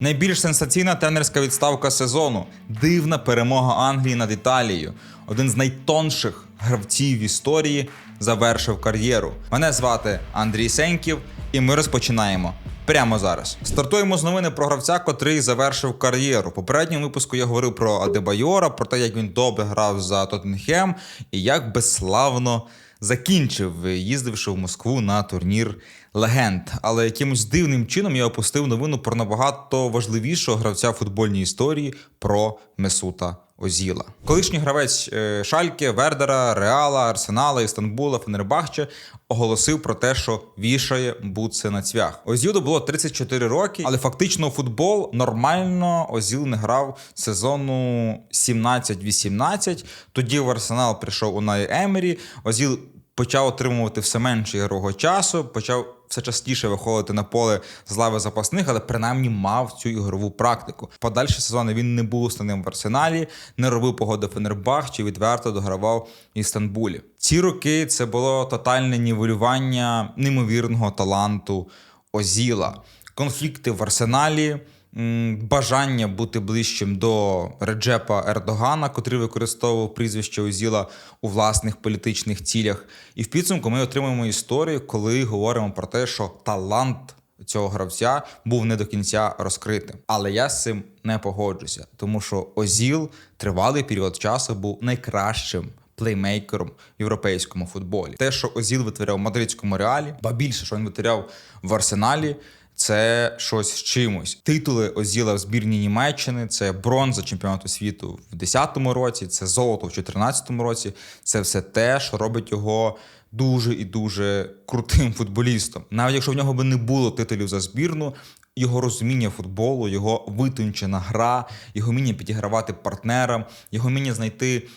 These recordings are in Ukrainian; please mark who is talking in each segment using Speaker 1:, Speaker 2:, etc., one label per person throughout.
Speaker 1: Найбільш сенсаційна тренерська відставка сезону. Дивна перемога Англії над Італією. Один з найтонших гравців в історії завершив кар'єру. Мене звати Андрій Сеньків, і ми розпочинаємо. Прямо зараз стартуємо з новини про гравця, котрий завершив кар'єру. Попередньому випуску я говорив про Адебайора, про те, як він добре грав за Тоттенхем і як безславно закінчив, їздивши в Москву на турнір легенд. Але якимось дивним чином я опустив новину про набагато важливішого гравця футбольній історії про Месута Озіла. Колишній гравець е, Шальке, Вердера, Реала, Арсенала, Істанбула, Фенербахче оголосив про те, що вішає бутси на цвях. Озілу було 34 роки, але фактично футбол нормально Озіл не грав сезону 17-18. Тоді в Арсенал прийшов Унай Емері. Озіл почав отримувати все менше ігрового часу, почав все частіше виходити на поле з лави запасних, але принаймні мав цю ігрову практику. Подальші сезони він не був основним в арсеналі, не робив погоди Фенербах чи відверто догравав в Істанбулі. Ці роки це було тотальне нівелювання неймовірного таланту Озіла, конфлікти в арсеналі. Бажання бути ближчим до Реджепа Ердогана, котрий використовував прізвище Озіла у власних політичних цілях. І в підсумку ми отримуємо історію, коли говоримо про те, що талант цього гравця був не до кінця розкритим. Але я з цим не погоджуся, тому що Озіл тривалий період часу був найкращим. Плеймейкером в європейському футболі. Те, що Озіл витворяв в мадридському реалі, ба більше, що він витворяв в арсеналі, це щось з чимось. Титули Озіла в збірні Німеччини, це бронза чемпіонату світу в 10-му році, це золото в 14-му році. Це все те, що робить його дуже і дуже крутим футболістом. Навіть якщо в нього би не було титулів за збірну. Його розуміння футболу, його витончена гра, його вміння підігравати партнерам, його вміння знайти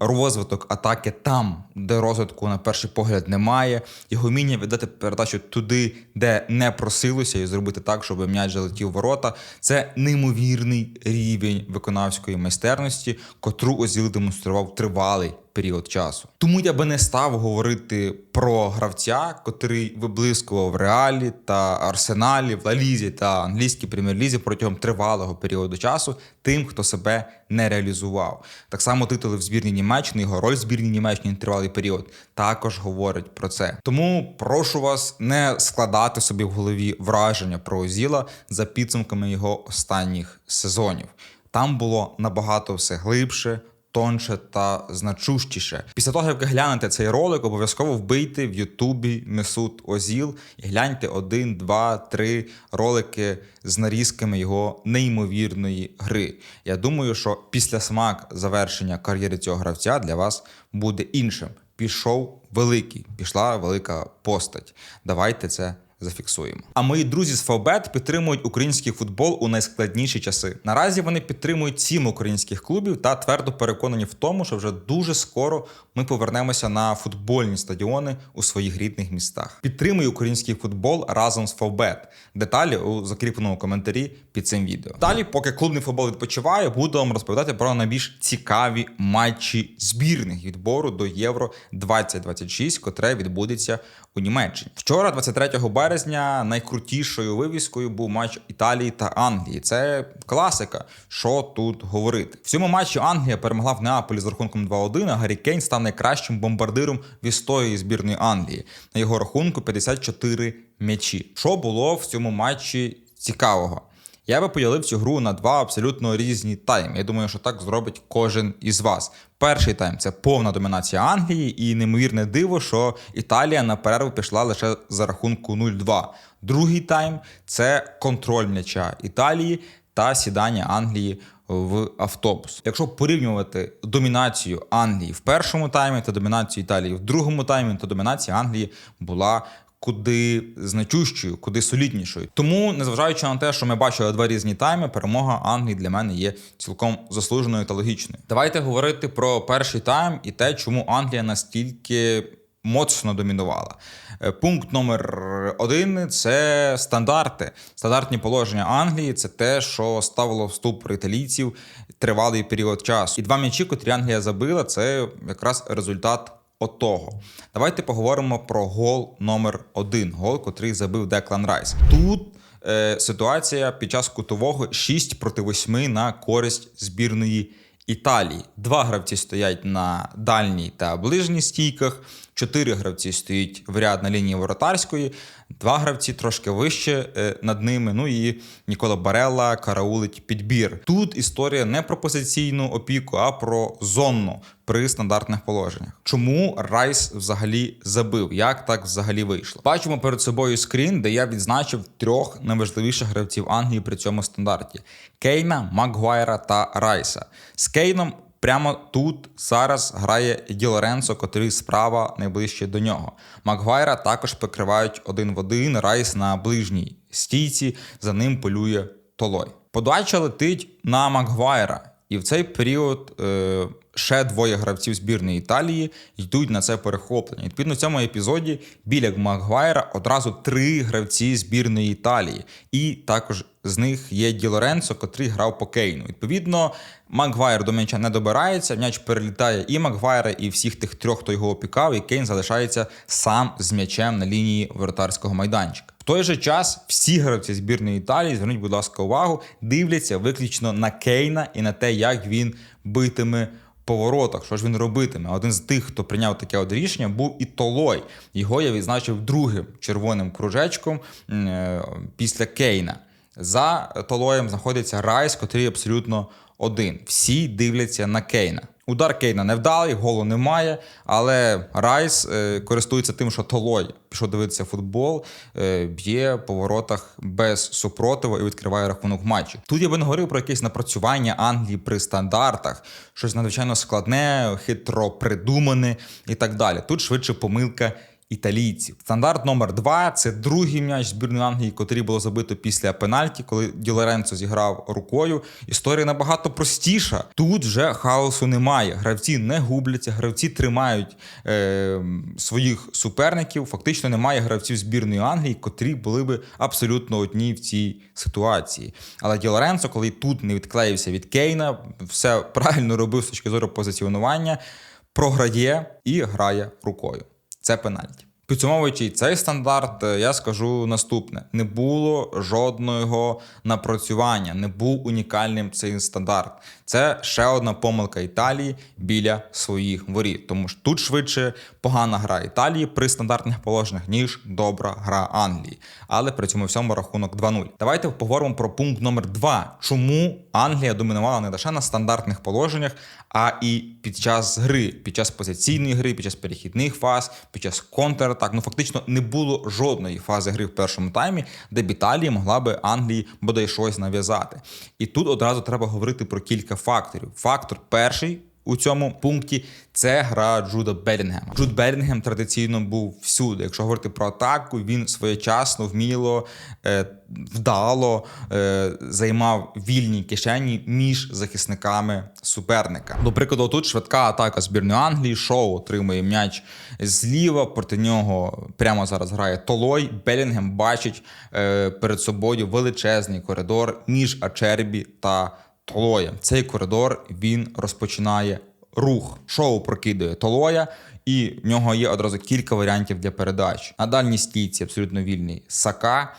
Speaker 1: розвиток атаки там, де розвитку на перший погляд немає, його вміння віддати передачу туди, де не просилося, і зробити так, щоб м'яч залетів ворота. Це неймовірний рівень виконавської майстерності, котру Озіл демонстрував тривалий період часу. Тому я би не став говорити про гравця, котрий виблискував в реалі та арсеналі, в Лалізі та англійській прем'єр-лізі протягом тривалого періоду часу, тим, хто себе не реалізував. Так само титули в збірній Німеччини, його роль в збірній Німеччині тривалий період також говорить про це. Тому прошу вас не складати собі в голові враження про Озіла за підсумками його останніх сезонів. Там було набагато все глибше, тонше та значущіше. Після того, як ви глянете цей ролик, обов'язково вбийте в Ютубі Месут Озіл і гляньте один, два, три ролики з нарізками його неймовірної гри. Я думаю, що після смак завершення кар'єри цього гравця для вас буде іншим. Пішов великий, пішла велика постать. Давайте це зафіксуємо. А мої друзі з Фавбет підтримують український футбол у найскладніші часи. Наразі вони підтримують сім українських клубів та твердо переконані в тому, що вже дуже скоро ми повернемося на футбольні стадіони у своїх рідних містах. Підтримуй український футбол разом з Фавбет. Деталі у закріпленому коментарі під цим відео. Далі, поки клубний футбол відпочиває, буду вам розповідати про найбільш цікаві матчі збірних відбору до Євро 2026, котре відбудеться у Німеччині. Вчора, 23 березня, найкрутішою вивіскою був матч Італії та Англії. Це класика. Що тут говорити? В цьому матчі Англія перемогла в Неаполі з рахунком 2-1, а Гаррі Кейн став найкращим бомбардиром в історії збірної Англії. На його рахунку 54 м'ячі. Що було в цьому матчі цікавого? Я би поділив цю гру на два абсолютно різні тайми. Я думаю, що так зробить кожен із вас. Перший тайм це повна домінація Англії, і неймовірне диво, що Італія на перерву пішла лише за рахунку 0-2. Другий тайм це контроль м'яча Італії та сідання Англії в автобус. Якщо порівнювати домінацію Англії в першому таймі та домінацію Італії в другому таймі, то домінація Англії була куди значущою, куди соліднішою. Тому, незважаючи на те, що ми бачили два різні тайми, перемога Англії для мене є цілком заслуженою та логічною. Давайте говорити про перший тайм і те, чому Англія настільки. Моцно домінувала. Е, Пункт номер один це стандарти. Стандартні положення Англії це те, що ставило в ступор італійців тривалий період часу. І два м'ячі, котрі Англія забила, це якраз результат отого. Давайте поговоримо про гол номер один. Гол, котрий забив Деклан Райс. Тут е, ситуація під час кутового 6 проти 8 на користь збірної Італії. Два гравці стоять на дальній та ближній стійках, чотири гравці стоять в ряд на лінії воротарської, два гравці трошки вище е, над ними. Ну і Нікола Барелла караулить підбір. Тут історія не про позиційну опіку, а про зонну при стандартних положеннях. Чому Райс взагалі забив? Як так взагалі вийшло? Бачимо перед собою скрін, де я відзначив трьох найважливіших гравців Англії при цьому стандарті: Кейна, Макгуайра та Райса. З Кейном. Прямо тут зараз грає Ді Лоренцо, котрий справа найближче до нього. Макгвайра також прикривають один в один. Райс на ближній стійці, за ним полює Толой. Подача летить на Макгвайра, і в цей період е, ще двоє гравців збірної Італії йдуть на це перехоплення. Відповідно, в цьому епізоді біля Макгвайра одразу три гравці збірної Італії, і також з них є Ді Лоренцо, котрий грав по Кейну. Відповідно, Макгвайр до м'яча не добирається, м'яч перелітає і Макгвайра, і всіх тих трьох, хто його опікав, і Кейн залишається сам з м'ячем на лінії воротарського майданчика. В той же час всі гравці збірної Італії, зверніть, будь ласка, увагу, дивляться виключно на Кейна і на те, як він битиме по воротах, що ж він робитиме. Один з тих, хто прийняв таке от рішення, був і Толой. Його я відзначив другим червоним кружечком е, після Кейна. За Толоєм знаходиться Райс, котрий абсолютно один. Всі дивляться на Кейна. Удар Кейна невдалий, голу немає, але Райс е, користується тим, що Толой пішов дивитися футбол, е, б'є по воротах без супротиву і відкриває рахунок матчу. Тут я би не говорив про якесь напрацювання Англії при стандартах, щось надзвичайно складне, хитро придумане і так далі. Тут швидше помилка італійців. Стандарт номер два це другий м'яч збірної Англії, котрий було забито після пенальті, коли Ді зіграв рукою. Історія набагато простіша. Тут вже хаосу немає. Гравці не губляться, гравці тримають е, своїх суперників. Фактично немає гравців збірної Англії, котрі були би абсолютно одні в цій ситуації. Але Ді коли тут не відклеївся від Кейна, все правильно робив з точки зору позиціонування, програє і грає рукою. Це пенальті. Підсумовуючи цей стандарт, е, я скажу наступне: не було жодного напрацювання, не був унікальним цей стандарт. Це ще одна помилка Італії біля своїх воріт. Тому що тут швидше погана гра Італії при стандартних положеннях, ніж добра гра Англії. Але при цьому всьому рахунок 2-0. Давайте поговоримо про пункт номер 2 Чому Англія домінувала не лише на стандартних положеннях, а і під час гри, під час позиційної гри, під час перехідних фаз, під час контратак. Ну фактично не було жодної фази гри в першому таймі, де б Італія могла би Англії бодай щось нав'язати. І тут одразу треба говорити про кілька факторів. Фактор перший. У цьому пункті це гра Джуда Белінгема. Джуд Белінгем традиційно був всюди. Якщо говорити про атаку, він своєчасно, вміло, е, вдало е, займав вільні кишені між захисниками суперника. До прикладу, тут швидка атака збірної Англії. Шоу отримує м'яч зліва. Проти нього прямо зараз грає Толой. Белінгем бачить е, перед собою величезний коридор між Ачербі та Толоя. Цей коридор він розпочинає рух. Шоу прокидує Толоя, і в нього є одразу кілька варіантів для передач. На дальній стійці абсолютно вільний Сака.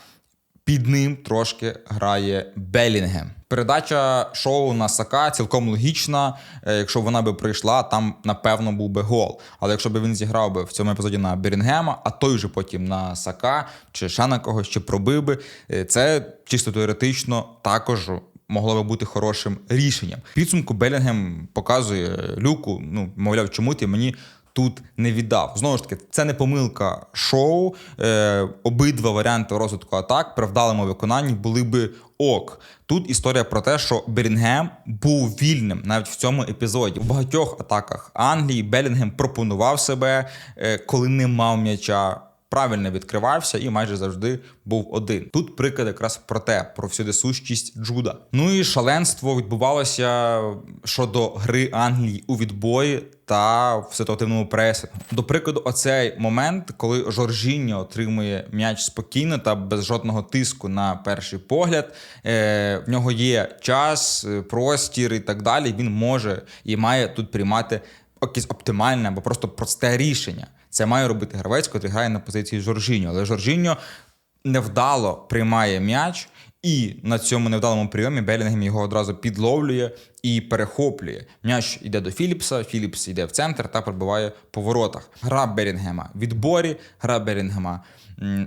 Speaker 1: Під ним трошки грає Белінгем. Передача шоу на Сака цілком логічна. Е, якщо вона би прийшла, там напевно був би гол. Але якщо б він зіграв би в цьому епізоді на Берінгема, а той же потім на Сака чи ще на когось, чи пробив би, е, це чисто теоретично також могло би бути хорошим рішенням. Підсумку Белінгем показує люку. Ну мовляв, чому ти мені. Тут не віддав. Знову ж таки, це не помилка шоу. Е, Обидва варіанти розвитку атак при вдалому виконанні були би ок. Тут історія про те, що Берінгем був вільним навіть в цьому епізоді. В багатьох атаках Англії Белінгем пропонував себе, е, коли не мав м'яча правильно відкривався і майже завжди був один. Тут приклад якраз про те, про всюдисущість Джуда. Ну і шаленство відбувалося щодо гри Англії у відбої та в ситуативному пресингу. До прикладу, оцей момент, коли Жоржіньо отримує м'яч спокійно та без жодного тиску на перший погляд. Е, В нього є час, е, простір і так далі. Він може і має тут приймати якесь оптимальне або просто просте рішення. Це має робити гравець, який грає на позиції Жоржіньо. Але Жоржіньо невдало приймає м'яч, і на цьому невдалому прийомі Белінгем його одразу підловлює і перехоплює. М'яч йде до Філіпса, Філіпс йде в центр та пробиває по воротах. Гра Белінгема відборі, гра Белінгема м,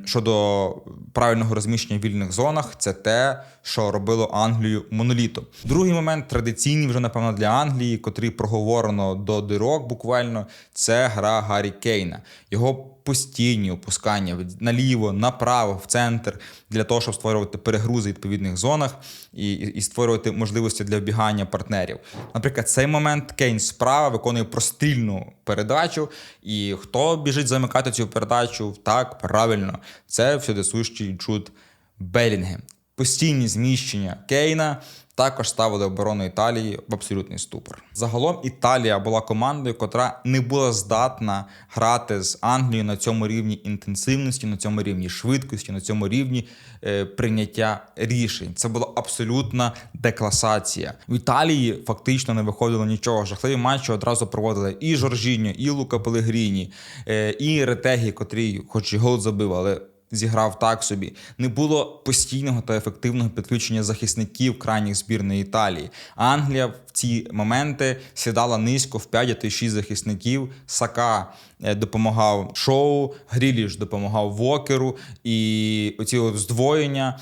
Speaker 1: щодо правильного розміщення в вільних зонах. Це те, що робило Англію монолітом. Другий момент традиційний вже напевно для Англії, котрий проговорено до дирок буквально. Це гра Гаррі Кейна. Його постійні опускання наліво, направо, в центр для того, щоб створювати перегрузи в відповідних зонах і, і і створювати можливості для вбігання партнерів. Наприклад, цей момент Кейн справа виконує прострільну передачу, і хто біжить замикати цю передачу? Так, правильно, це всюдисущий Джуд Белінгем. Постійні зміщення Кейна також ставили оборону Італії в абсолютний ступор. Загалом Італія була командою, котра не була здатна грати з Англією на цьому рівні інтенсивності, на цьому рівні швидкості, на цьому рівні е, прийняття рішень. Це була абсолютна декласація. В Італії фактично не виходило нічого. Жахливі матчі одразу проводили і Жоржіньо, і Лука Пелегріні, е, і Ретегі, котрий, хоч і гол забив, але зіграв так собі. Не було постійного та ефективного підключення захисників крайніх збірної Італії. Англія в ці моменти сідала низько в 5 та 6 захисників. Сака е, допомагав шоу, Гріліш допомагав Вокеру, і оці здвоєння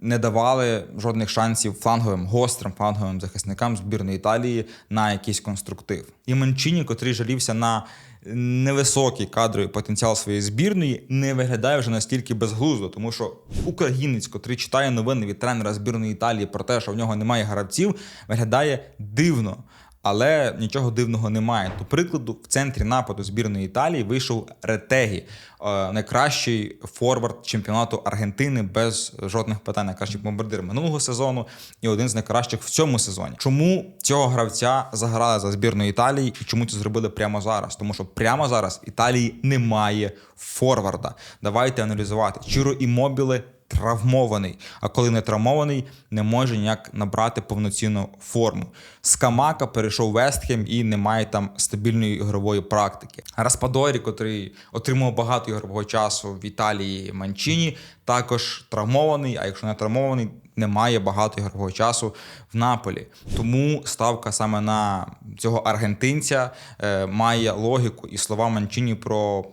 Speaker 1: не давали жодних шансів фланговим, гострим фланговим захисникам збірної Італії на якийсь конструктив. І Манчині, котрий жалівся на невисокий кадровий потенціал своєї збірної, не виглядає вже настільки безглуздо, тому що українець, котрий читає новини від тренера збірної Італії про те, що в нього немає гравців, виглядає дивно. Але нічого дивного немає. До прикладу, в центрі нападу збірної Італії вийшов Ретегі, е, найкращий форвард чемпіонату Аргентини без жодних питань, найкращий бомбардир минулого сезону і один з найкращих в цьому сезоні. Чому цього гравця заграли за збірну Італії і чому це зробили прямо зараз? Тому що прямо зараз Італії немає форварда. Давайте аналізувати. Чиро Іммобіле травмований. А коли не травмований, не може ніяк набрати повноцінну форму. Скамака перейшов Вестхем і не має там стабільної ігрової практики. Распадорі, котрий отримав багато ігрового часу в Італії Манчині, також травмований. А якщо не травмований, не має багато ігрового часу в Наполі. Тому ставка саме на цього аргентинця е, має логіку, і слова Манчині про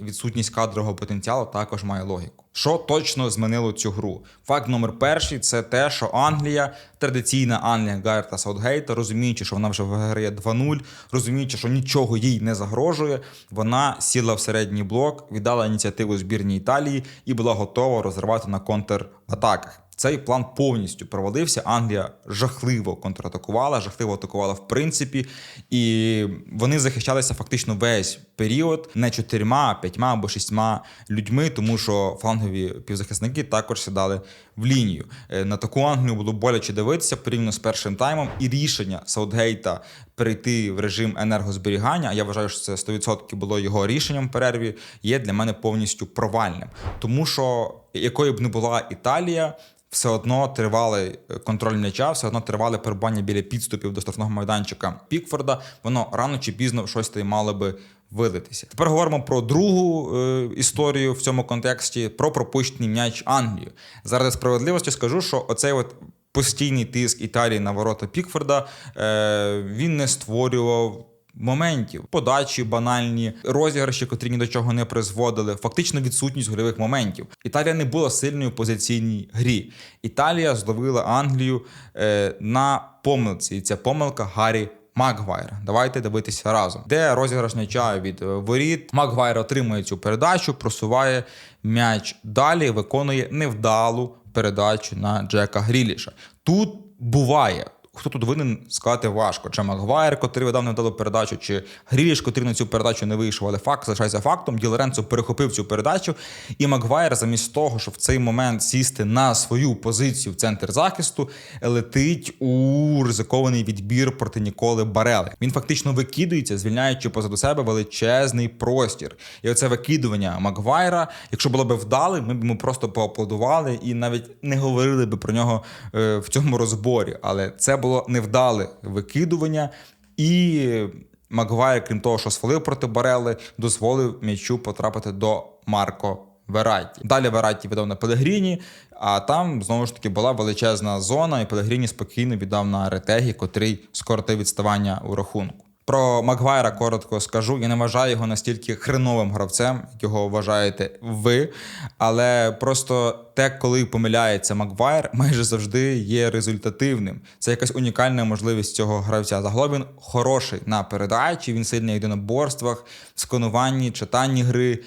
Speaker 1: відсутність кадрового потенціалу також має логіку. Що точно змінило цю гру? Факт номер перший це те, що Англія, традиційна Англія Гарта Саутгейта, розуміючи, що вона вже виграє 2-0, розуміючи, що нічого їй не загрожує, вона сіла в середній блок, віддала ініціативу збірній Італії і була готова розривати на контратаках. Цей план повністю провалився. Англія жахливо контратакувала, жахливо атакувала в принципі, і вони захищалися фактично весь період не чотирма, п'ятьма або шістьма людьми, тому що флангові півзахисники також сідали в лінію. Е, На таку Англію було боляче дивитися порівняно з першим таймом, і рішення Саутгейта перейти в режим енергозберігання. А я вважаю, що це 100% було його рішенням в перерві. Є для мене повністю провальним, тому що якою б не була Італія все одно тривали контроль м'яча, все одно тривали перебування біля підступів до штрафного майданчика Пікфорда. Воно рано чи пізно щось мало би вилитися. Тепер говоримо про другу е, історію в цьому контексті про пропущений м'яч Англії. Заради справедливості скажу, що оцей от. Постійний тиск Італії на ворота Пікфорда е, він не створював моментів, подачі банальні, розіграші, котрі ні до чого не призводили, фактично відсутність гольових моментів. Італія не була сильною в позиційній грі. Італія зловила Англію е, на помилці. І ця помилка Гаррі. Макгвайр. Давайте дивитися разом. Де розіграш м'яча від е, воріт. Макгвайр отримує цю передачу, просуває м'яч далі, виконує невдалу передачу на Джека Гріліша. Тут буває. Хто тут винен сказати важко? Чи Макгвайр, котрий видав невдалу передачу, чи Гріліш, котрий на цю передачу не вийшов, але факт залишається фактом. Ді перехопив цю передачу, і Макгвайр, замість того, щоб в цей момент сісти на свою позицію в центр захисту, летить у ризикований відбір проти Ніколи Барели. Він фактично викидується, звільняючи позаду себе величезний простір. І оце викидування Макгвайра, якщо було б вдалим, ми б йому просто поаплодували і навіть не говорили б про нього е, в цьому розборі. Але це було невдале викидування і. Магуайр, крім того, що свалив проти Барели, дозволив м'ячу потрапити до Марко Вераті. Далі Вераті віддав на Пелегріні, а там знову ж таки була величезна зона, і Пелегріні спокійно віддав на Ретегі, котрий скоротив відставання у рахунку. Про Маквайра коротко скажу. Я не вважаю його настільки хреновим гравцем, як його вважаєте ви. Але просто те, коли помиляється Маквайр, майже завжди є результативним. Це якась унікальна можливість цього гравця. Загалом він хороший на передачі, він сильний в єдиноборствах, скануванні, читанні гри.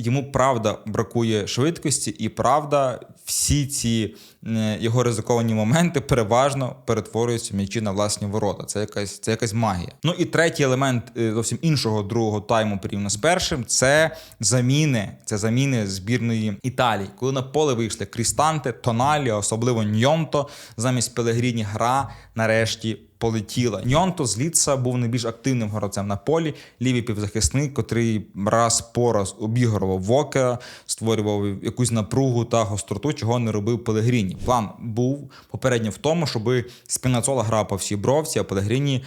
Speaker 1: Йому правда бракує швидкості, і правда, всі ці його ризиковані моменти переважно перетворюються м'ячі на власні ворота. Це якась це якась магія. Ну і третій елемент е, зовсім іншого другого тайму порівняно з першим це заміни. Це заміни збірної Італії. Коли на поле вийшли Крістанте, Тоналі, особливо Ньонто, замість Пелегріні гра нарешті полетіла. Ньонто з Ліца був найбільш активним гравцем на полі, лівий півзахисник, котрий раз по раз обігрував Вокера, створював якусь напругу та гостроту, чого не робив Пелегріні. План був попередньо в тому, щоб Спінацола грав по всій бровці, а Пелегріні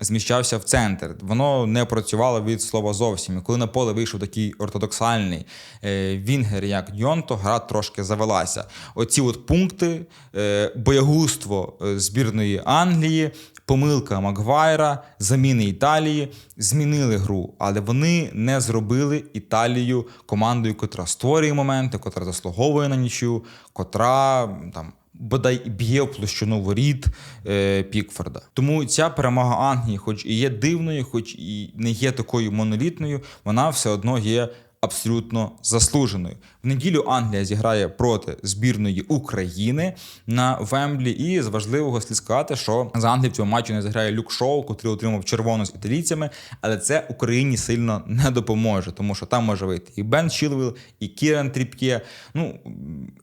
Speaker 1: зміщався в центр. Воно не працювало від слова зовсім. І коли на поле вийшов такий ортодоксальний е, вінгер, як Ньонто, гра трошки завелася. Оці от пункти, е, боягузтво е, збірної Англії помилка Макгвайра, заміни Італії змінили гру, але вони не зробили Італію командою, котра створює моменти, котра заслуговує на нічю, котра там. Бодай б'є в площину воріт е, Пікфорда. Тому ця перемога Англії, хоч і є дивною, хоч і не є такою монолітною, вона все одно є абсолютно заслуженою. В неділю Англія зіграє проти збірної України на Вемблі. І з важливого слід сказати, що за Англію в цьому матчі не зіграє Люк Шоу, котрий отримав червону з італійцями, але це Україні сильно не допоможе, тому що там може вийти і Бен Чілвіл, і Кіран Тріп'є. Ну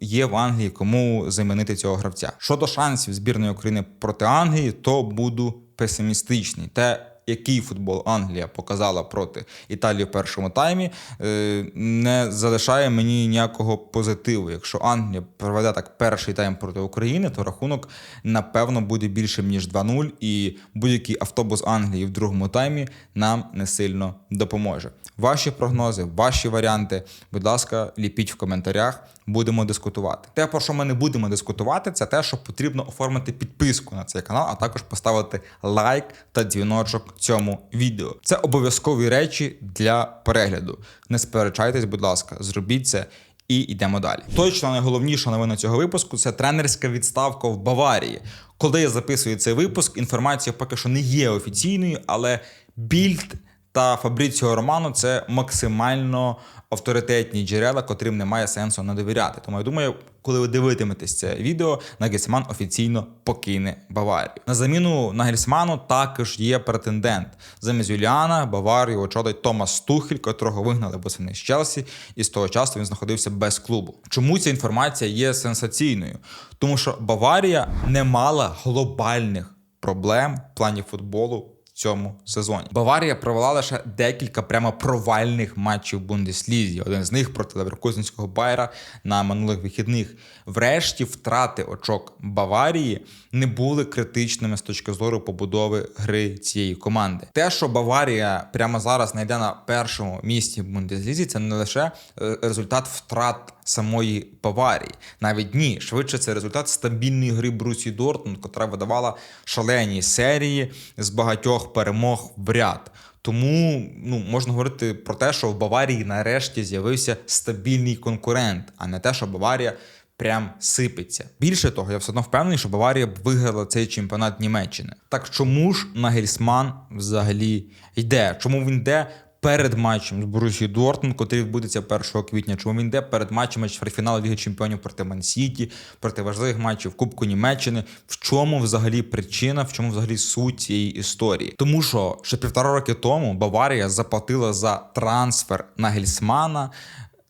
Speaker 1: є в Англії кому замінити цього гравця. Щодо шансів збірної України проти Англії, то буду песимістичний. Те який футбол Англія показала проти Італії в першому таймі, е, не залишає мені ніякого позитиву. Якщо Англія проведе так перший тайм проти України, то рахунок напевно буде більшим ніж 2-0, і будь-який автобус Англії в другому таймі нам не сильно допоможе. Ваші прогнози, ваші варіанти, будь ласка, ліпіть в коментарях. Будемо дискутувати. Те, про що ми не будемо дискутувати, це те, що потрібно оформити підписку на цей канал, а також поставити лайк та дзвіночок цьому відео. Це обов'язкові речі для перегляду. Не сперечайтесь, будь ласка, зробіть це. І йдемо далі. Точно найголовніша новина цього випуску це тренерська відставка в Баварії. Коли я записую цей випуск, інформація поки що не є офіційною, але більд та Фабріціо Романо це максимально авторитетні джерела, котрим немає сенсу не довіряти. Тому я думаю, коли ви дивитиметесь це відео, Нагельсман офіційно покине Баварію. На заміну Нагельсману також є претендент. Замість Юліана Баварію очолить Томас Тухель, котрого вигнали восени з Челсі, і з того часу він знаходився без клубу. Чому ця інформація є сенсаційною? Тому що Баварія не мала глобальних проблем в плані футболу цьому сезоні. Баварія провела лише декілька прямо провальних матчів в Бундеслізі. Один з них проти Леверкузенського Байера на минулих вихідних. Врешті втрати очок Баварії не були критичними з точки зору побудови гри цієї команди. Те, що Баварія прямо зараз найде на першому місці в Бундеслізі, це не лише е, результат втрат самої Баварії. Навіть ні, швидше це результат стабільної гри Брусі Дортмунд, котра видавала шалені серії з багатьох перемог в ряд. Тому ну можна говорити про те, що в Баварії нарешті з'явився стабільний конкурент, а не те, що Баварія прям сипеться. Більше того, я все одно впевнений, що Баварія б виграла цей чемпіонат Німеччини. Так чому ж Нагельсман взагалі йде? Чому він йде? Перед матчем з Борусією Дортмунд, котрий відбудеться 1 квітня, чому він йде перед матчем чвертьфіналу Ліги Чемпіонів проти Ман-Сіті, проти важливих матчів Кубку Німеччини. В чому взагалі причина, в чому взагалі суть цієї історії? Тому що ще півтора роки тому Баварія заплатила за трансфер на Гельсмана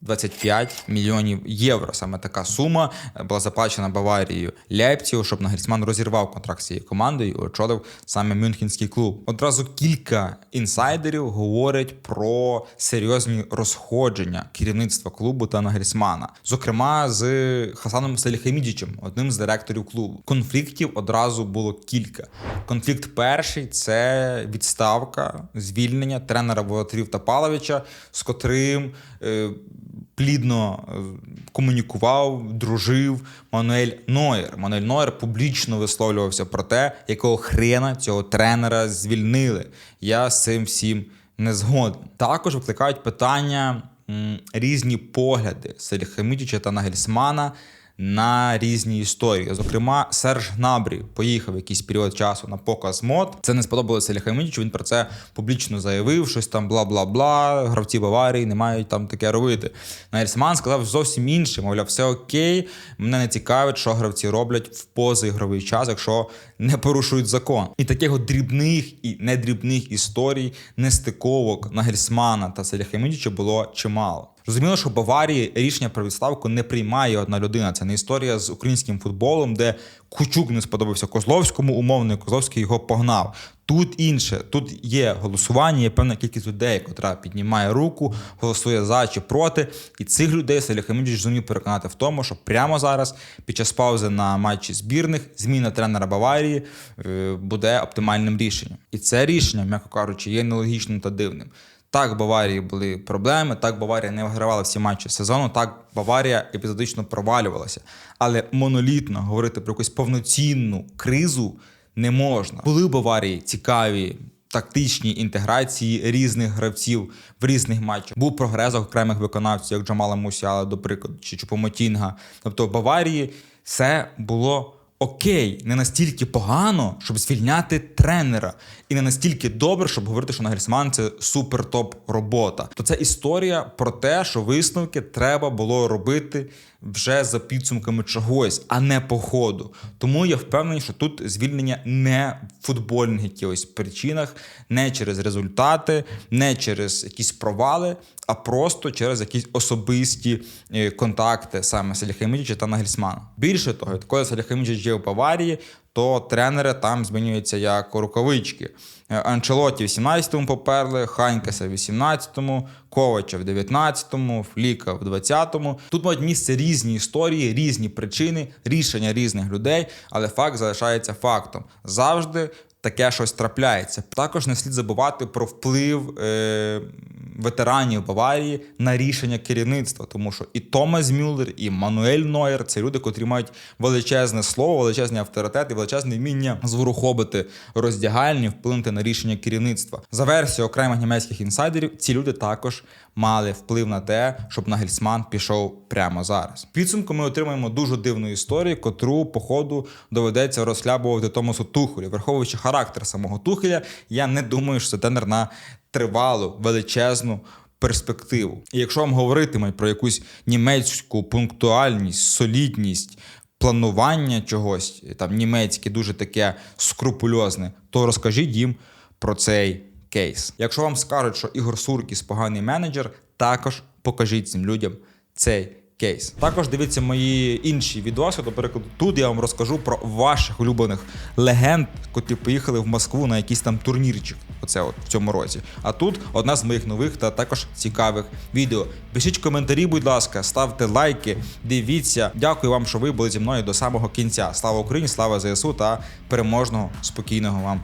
Speaker 1: 25 мільйонів євро. Саме така сума була заплачена Баварією Ляйпцігу, щоб Нагельсман розірвав контракт з цією командою і очолив саме Мюнхенський клуб. Одразу кілька інсайдерів говорять про серйозні розходження керівництва клубу та Нагельсмана, зокрема з Хасаном Саліхамідічем, одним з директорів клубу. Конфліктів одразу було кілька. Конфлікт перший це відставка, звільнення тренера Волотарів Тапаловича, з котрим. Е, плідно е, комунікував, дружив Мануель Нойер. Мануель Нойер публічно висловлювався про те, якого хрена цього тренера звільнили. Я з цим всім не згоден. Також викликають питання м, різні погляди Селіхамідіча та Нагельсмана на різні історії. Зокрема, Серж Гнабрі поїхав якийсь період часу на показ мод. Це не сподобалося Ляхамідічу. Він про це публічно заявив, щось там бла бла бла. Гравці Баварії не мають там таке робити. Нагельсман сказав зовсім інше. Мовляв, все окей. Мене не цікавить, що гравці роблять в позаігровий час, якщо не порушують закон. І таких от дрібних і недрібних історій, нестиковок Нагельсмана та Селяхамідіча було чимало. Зрозуміло, що в Баварії рішення про відставку не приймає одна людина. Це не історія з українським футболом, де Кучук не сподобався Козловському, умовно, і Козловський його погнав. Тут інше, тут є голосування, є певна кількість людей, котра піднімає руку, голосує за чи проти. І цих людей Селіхамідіч зумів переконати в тому, що прямо зараз, під час паузи на матчі збірних, зміна тренера Баварії е, буде оптимальним рішенням. І це рішення, м'яко кажучи, є нелогічним та дивним. Так, Баварії були проблеми, так Баварія не вигравала всі матчі сезону, так Баварія епізодично провалювалася. Але монолітно говорити про якусь повноцінну кризу не можна. Були в Баварії цікаві тактичні інтеграції різних гравців в різних матчах. Був прогрес окремих виконавців, як Джамала Мусіала, до прикладу, чи Чупомотінга. Тобто в Баварії все було окей, не настільки погано, щоб звільняти тренера, і не настільки добре, щоб говорити, що Нагельсман це супер топ робота. То це історія про те, що висновки треба було робити вже за підсумками чогось, а не по ходу. Тому я впевнений, що тут звільнення не в футбольних якихось причинах, не через результати, не через якісь провали, а просто через якісь особисті е, контакти саме Саліхамідіча та Нагельсмана. Більше того, коли Саліхамідіч є в Баварії, то тренери там змінюються як рукавички. Е, Анчелоті в 18-му поперли, Ханькеса в 18-му, Ковача в 19-му, Фліка в 20-му. Тут мають місце різні історії, різні причини, рішення різних людей, але факт залишається фактом. Завжди таке щось трапляється. Також не слід забувати про вплив е, ветеранів Баварії на рішення керівництва, тому що і Томас Мюллер, і Мануель Нойер це люди, котрі мають величезне слово, величезний авторитет і величезне вміння зворухобити роздягальні, вплинути на рішення керівництва. За версією окремих німецьких інсайдерів, ці люди також мали вплив на те, щоб Нагельсман пішов прямо зараз. Підсумку ми отримаємо дуже дивну історію, котру по ходу доведеться розхлябувати Томасу Тухелю. Враховуючи характер самого Тухеля, я не думаю, що це тренер на тривалу величезну перспективу. І якщо вам говоритиме про якусь німецьку пунктуальність, солідність. Планування чогось там німецьке, дуже таке скрупульозне, то розкажіть їм про цей кейс. Якщо вам скажуть, що Ігор Суркіс поганий менеджер, також покажіть цим людям цей кейс. Також дивіться мої інші відоси. До прикладу, тут я вам розкажу про ваших улюблених легенд, котрі поїхали в Москву на якийсь там турнірчик. Оце от в цьому році. А тут одна з моїх нових та також цікавих відео. Пишіть коментарі, будь ласка, ставте лайки, дивіться. Дякую вам, що ви були зі мною до самого кінця. Слава Україні, слава ЗСУ та переможного спокійного вам